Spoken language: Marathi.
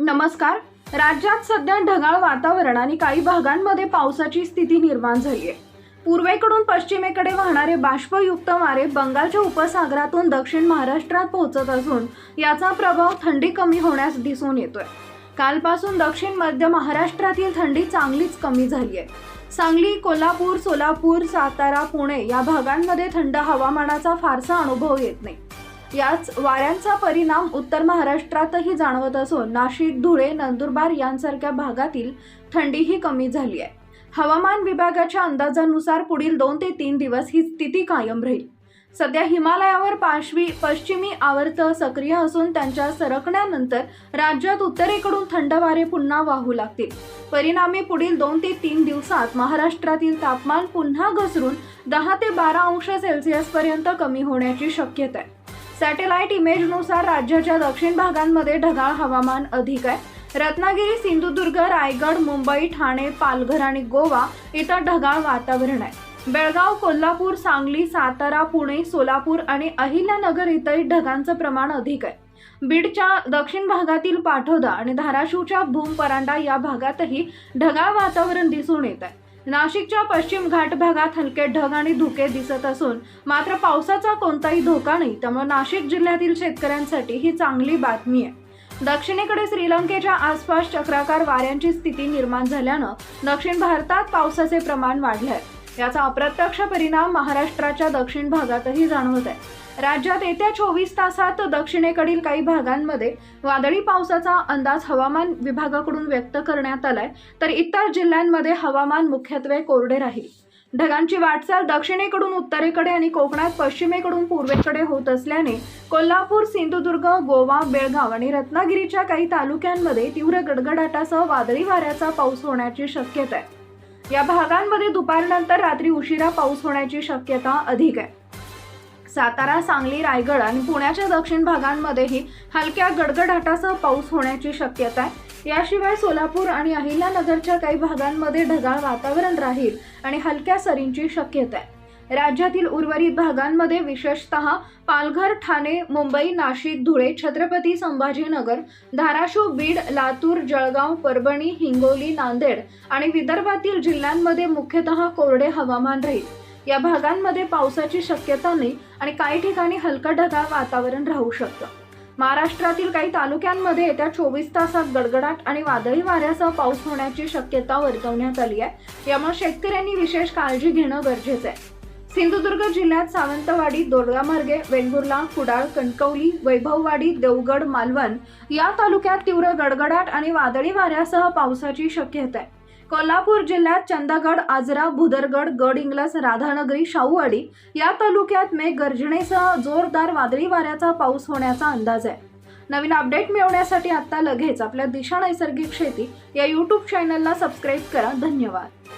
नमस्कार. राज्यात सध्या ढगाळ वातावरण आणि काही भागांमध्ये पावसाची स्थिती निर्माण झाली आहे पूर्वेकडून पश्चिमेकडे वाहणारे बाष्पयुक्त वारे बंगालच्या उपसागरातून दक्षिण महाराष्ट्रात पोहोचत असून याचा प्रभाव थंडी कमी होण्यास दिसून येतोय. कालपासून दक्षिण मध्य महाराष्ट्रातील थंडी चांगलीच कमी झाली आहे सांगली कोल्हापूर सोलापूर सातारा पुणे या भागांमध्ये थंड हवामानाचा फारसा अनुभव येत नाही. याच वाऱ्यांचा परिणाम उत्तर महाराष्ट्रातही जाणवत असून नाशिक धुळे नंदुरबार यांसारख्या भागातील थंडीही कमी झाली आहे. हवामान विभागाच्या अंदाजानुसार पुढील दोन ते तीन दिवस ही स्थिती कायम राहील. सध्या हिमालयावर पाशवी पश्चिमी आवर्त सक्रिय असून त्यांच्या सरकण्यानंतर राज्यात उत्तरेकडून थंड वारे पुन्हा वाहू लागतील. परिणामी पुढील दोन ते तीन दिवसात महाराष्ट्रातील तापमान पुन्हा घसरून दहा ते बारा अंश सेल्सिअस पर्यंत कमी होण्याची शक्यता आहे. सॅटेलाइट इमेजनुसार राज्याच्या दक्षिण भागांमध्ये ढगाळ हवामान अधिक आहे. रत्नागिरी सिंधुदुर्ग रायगड मुंबई ठाणे पालघर आणि गोवा इथं ढगाळ वातावरण आहे. बेळगाव कोल्हापूर सांगली सातारा पुणे सोलापूर आणि अहिल्यानगर इथंही ढगांचं प्रमाण अधिक आहे. बीडच्या दक्षिण भागातील पाठोदा आणि धाराशिवच्या भूम परांडा या भागातही ढगाळ वातावरण दिसून येत आहे. नाशिकच्या पश्चिम घाट भागात हलके ढग आणि धुके दिसत असून मात्र पावसाचा कोणताही धोका नाही. त्यामुळे नाशिक जिल्ह्यातील शेतकऱ्यांसाठी ही चांगली बातमी आहे. दक्षिणेकडे श्रीलंकेच्या आसपास चक्राकार वाऱ्यांची स्थिती निर्माण झाल्यानं दक्षिण भारतात पावसाचे प्रमाण वाढले आहे. याचा अप्रत्यक्ष परिणाम महाराष्ट्राच्या दक्षिण भागातही जाणवत आहे. राज्यात येत्या चोवीस तासात दक्षिणेकडील काही भागांमध्ये वादळी पावसाचा अंदाज हवामान विभागाकडून व्यक्त करण्यात आलाय तर इतर जिल्ह्यांमध्ये हवामान मुख्यत्वे कोरडे राहील. ढगांची वाटचाल दक्षिणेकडून उत्तरेकडे आणि कोकणात पश्चिमेकडून पूर्वेकडे होत असल्याने कोल्हापूर सिंधुदुर्ग गोवा बेळगाव आणि रत्नागिरीच्या काही तालुक्यांमध्ये तीव्र गडगडाटासह वादळी वाऱ्याचा पाऊस होण्याची शक्यता आहे. या भागांमध्ये दुपारनंतर रात्री उशिरा पाऊस होण्याची शक्यता अधिक आहे. सातारा सांगली रायगड आणि पुण्याच्या दक्षिण भागांमध्येही हलक्या गडगडाटासह पाऊस होण्याची शक्यता आहे. याशिवाय सोलापूर आणि अहिल्यानगरच्या काही भागांमध्ये ढगाळ वातावरण राहील आणि हलक्या सरींची शक्यता आहे. राज्यातील उर्वरित भागांमध्ये विशेषतः पालघर ठाणे मुंबई नाशिक धुळे छत्रपती संभाजीनगर धाराशिव बीड लातूर जळगाव परभणी हिंगोली नांदेड आणि विदर्भातील जिल्ह्यांमध्ये मुख्यतः कोरडे हवामान राहील. या भागांमध्ये पावसाची शक्यता नाही आणि काही ठिकाणी हलका ढगाळ वातावरण राहू शकतं. महाराष्ट्रातील काही तालुक्यांमध्ये येत्या चोवीस तासात गडगडाट आणि वादळी वाऱ्यासह पाऊस होण्याची शक्यता वर्तवण्यात आली आहे. यामुळे शेतकऱ्यांनी विशेष काळजी घेणं गरजेचं आहे. सिंधुदुर्ग जिल्ह्यात सावंतवाडी दोडगामार्गे वेंगुर्ला कुडाळ कणकवली वैभववाडी देवगड मालवण या तालुक्यात तीव्र गडगडाट आणि वादळी वाऱ्यासह पावसाची शक्यता आहे. कोल्हापूर जिल्ह्यात चंदगड आजरा भुदरगड गड इंग्लस राधानगरी शाहूवाडी या तालुक्यात मेघ गर्जनेसह जोरदार वादळी वाऱ्याचा पाऊस होण्याचा अंदाज आहे. नवीन अपडेट मिळवण्यासाठी आता लगेच आपल्या दिशा नैसर्गिक शेती या यूट्यूब चॅनलला सबस्क्राईब करा. धन्यवाद.